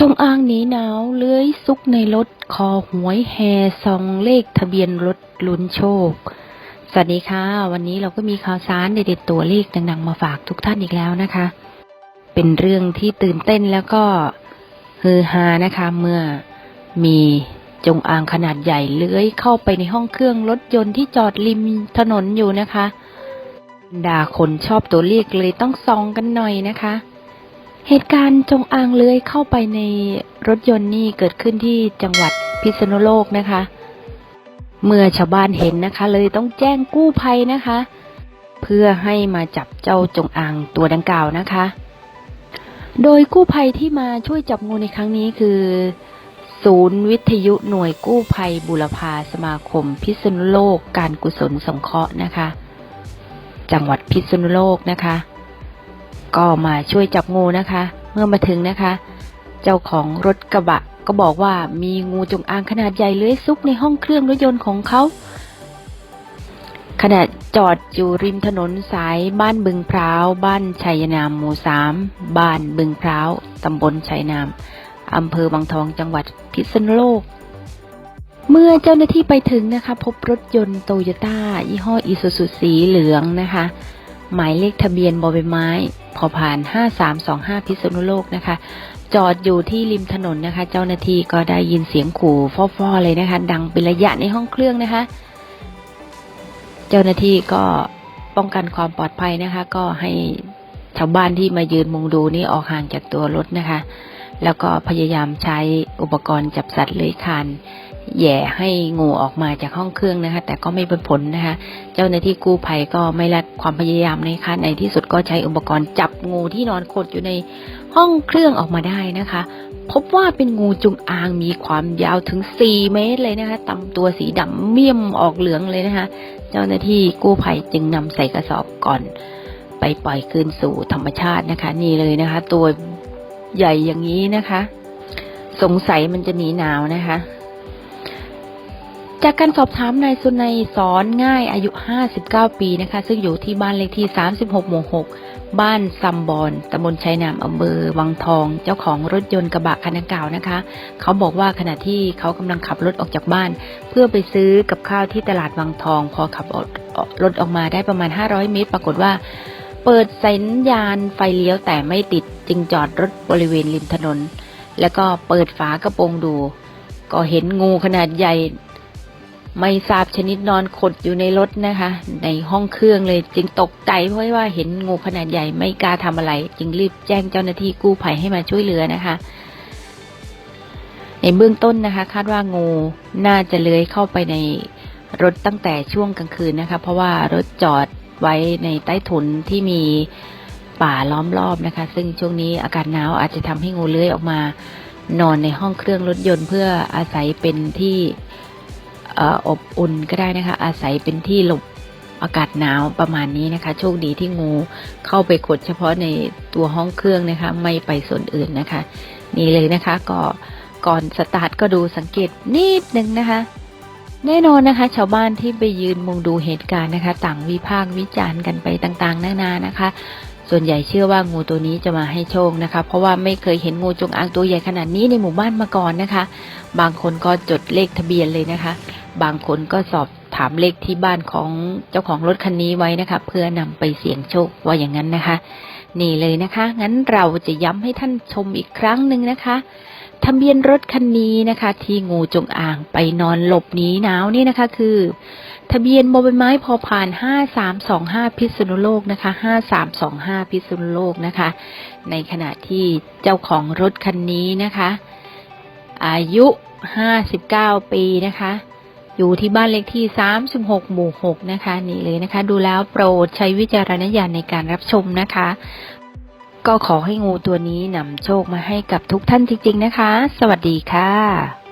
จงอางหนีหนาวเลื้อยซุกในรถ คอหวยแฮซองเลขทะเบียนรถลุ้นโชค สวัสดีค่ะ วันนี้เราก็มีข่าวสารเด็ดๆตัวเลขดังๆมาฝากทุกท่านอีกแล้วนะคะ เป็นเรื่องที่ตื่นเต้นแล้วก็ฮือฮานะคะ เมื่อมีจงอางขนาดใหญ่เลื้อยเข้าไปในห้องเครื่องรถยนต์ที่จอดริมถนนอยู่นะคะ ดาคนชอบตัวเลขเลยต้องซองกันหน่อยนะคะ เหตุการณ์จงอางเลื้อยเข้าไปในรถยนต์นี่เกิดขึ้นที่จังหวัดพิษณุโลกนะคะ เมื่อชาวบ้านเห็นนะคะ เลยต้องแจ้งกู้ภัยนะคะ เพื่อให้มาจับเจ้าจงอางตัวดังกล่าวนะคะ โดยกู้ภัยที่มาช่วยจับงูในครั้งนี้คือ ศูนย์วิทยุหน่วยกู้ภัยบุรพาสมาคม พิษณุโลกการกุศลสงเคราะห์นะคะ จังหวัดพิษณุโลกนะคะ ก็มาช่วยจับงูนะคะ เมื่อมาถึงนะคะ เจ้าของรถกระบะ ก็บอกว่ามีงูจงอางขนาดใหญ่เลื้อยซุกในห้องเครื่องรถยนต์ของเขาขณะจอดอยู่ริมถนนสายบ้านบึงพร้าว บ้านชัยนามหมู่สามบ้านบึงพร้าวตำบลชัยนามอำเภอบางทองจังหวัดพิษณุโลก เมื่อเจ้าหน้าที่ไปถึงนะคะ พบรถยนต์โตโยต้ายี่ห้ออีซูซูสีเหลืองนะคะ หมายเลขทะเบียนบอใบไม้พอผ่าน 5325 พิษณุโลกนะคะ จอดอยู่ที่ริมถนนนะคะ เจ้าหน้าที่ก็ได้ยินเสียงขู่ฟ่อๆเลยนะคะ ดังเป็นระยะในห้องเครื่องนะคะ เจ้าหน้าที่ก็ป้องกันความปลอดภัยนะคะ ก็ให้ชาวบ้านที่มายืนมุงดูนี่ออกห่างจากตัวรถนะคะ แล้วก็พยายามใช้อุปกรณ์จับสัตว์เลื้อยคลานแย่ให้งูออกมาจากห้องเครื่องนะคะ แต่ก็ไม่เป็นผลนะคะ เจ้าหน้าที่กู้ภัยก็ไม่ละความพยายามนะคะในที่สุดก็ใช้อุปกรณ์จับงูที่นอนขดอยู่ในห้องเครื่องออกมาได้นะคะ พบว่าเป็นงูจงอางมีความยาวถึง 4 เมตรเลยนะคะตำตัวสีดำเมี่ยมออกเหลืองเลยนะคะ เจ้าหน้าที่กู้ภัยจึงนำใส่กระสอบก่อน ไปปล่อยคืนสู่ธรรมชาตินะคะ นี่เลยนะคะ ตัว ใหญ่อย่างนี้นะคะ สงสัยมันจะหนีหนาวนะคะ จากการสอบถามนายสุนัยสอนง่ายอายุ 59 ปีนะคะ ซึ่งอยู่ที่บ้านเลขที่ 36 หมู่ 6 บ้านซัมบอนตำบลชัยนามอำเภอวังทอง เจ้าของรถยนต์กระบะคันดังกล่าวนะคะ เขาบอกว่าขณะที่เขากำลังขับรถออกจากบ้าน เพื่อไปซื้อกับข้าวที่ตลาดวังทอง พอขับรถออกมาได้ประมาณ 500 เมตร ปรากฏว่าเปิดสัญญาณไฟเลี้ยวแต่ไม่ติด จึงจอดรถบริเวณริมถนน แล้วก็เปิดฝากระโปรงดู ก็เห็นงูขนาดใหญ่ ไม่ทราบชนิดนอนขดอยู่ในรถนะคะ ในห้องเครื่องเลยจึงตกใจเพราะว่าเห็นงูขนาดใหญ่ไม่กล้าทำอะไร จึงรีบแจ้งเจ้าหน้าที่กู้ภัยให้มาช่วยเหลือนะคะในเบื้องต้นนะคะ คาดว่างูน่าจะเลื้อยเข้าไปในรถตั้งแต่ช่วงกลางคืนนะคะ เพราะว่ารถจอดไว้ในใต้ถุนที่มี ป่าล้อมรอบนะคะ ซึ่งช่วงนี้อากาศหนาวอาจจะทำให้งูเลื้อยออกมา นอนในห้องเครื่องรถยนต์เพื่ออาศัยเป็นที่เอ่ออบอุ่นก็ได้นะคะ อาศัยเป็นที่หลบอากาศหนาวประมาณนี้นะคะ โชคดีที่งูเข้าไปขดเฉพาะในตัวห้องเครื่องนะคะ ไม่ไปส่วนอื่นนะคะ นี่เลยนะคะ ก็ก่อนสตาร์ทก็ดูสังเกตนิดนึงนะคะแน่นอนนะคะ ชาวบ้านที่ไปยืนมุงดูเหตุการณ์นะคะ ต่างวิพากษ์วิจารณ์กันไปต่างๆ นานานะคะ ส่วนใหญ่เชื่อว่างูตัวนี้จะมาให้โชคนะคะ เพราะว่าไม่เคยเห็นงูจงอางตัวใหญ่ขนาดนี้ในหมู่บ้านมาก่อนนะคะ บางคนก็จดเลขทะเบียนเลยนะคะ บางคนก็สอบถามเลขที่บ้านของเจ้าของรถคันนี้ไว้นะคะ เพื่อนำไปเสี่ยงโชคว่าอย่างนั้นนะคะ นี่เลยนะคะ งั้นเราจะย้ำให้ท่านชมอีกครั้งหนึ่งนะคะทะเบียนรถคันนี้นะคะ ที่งูจงอางไปนอนหลบหนีหนาวนี่นะคะ คือ ทะเบียนบอใบไม้พอผ่าน5325 พิษณุโลกนะคะ5325 พิษณุโลกนะคะ ในขณะที่เจ้าของรถคันนี้นะคะ อายุ 59 ปีนะคะ อยู่ที่บ้านเลขที่ 36 หมู่ 6 นะคะ นี่เลยนะคะ ดูแล้วโปรดใช้วิจารณญาณในการรับชมนะคะ ก็ขอให้งูตัวนี้นำโชคมาให้กับทุกท่านจริง ๆ นะคะ สวัสดีค่ะ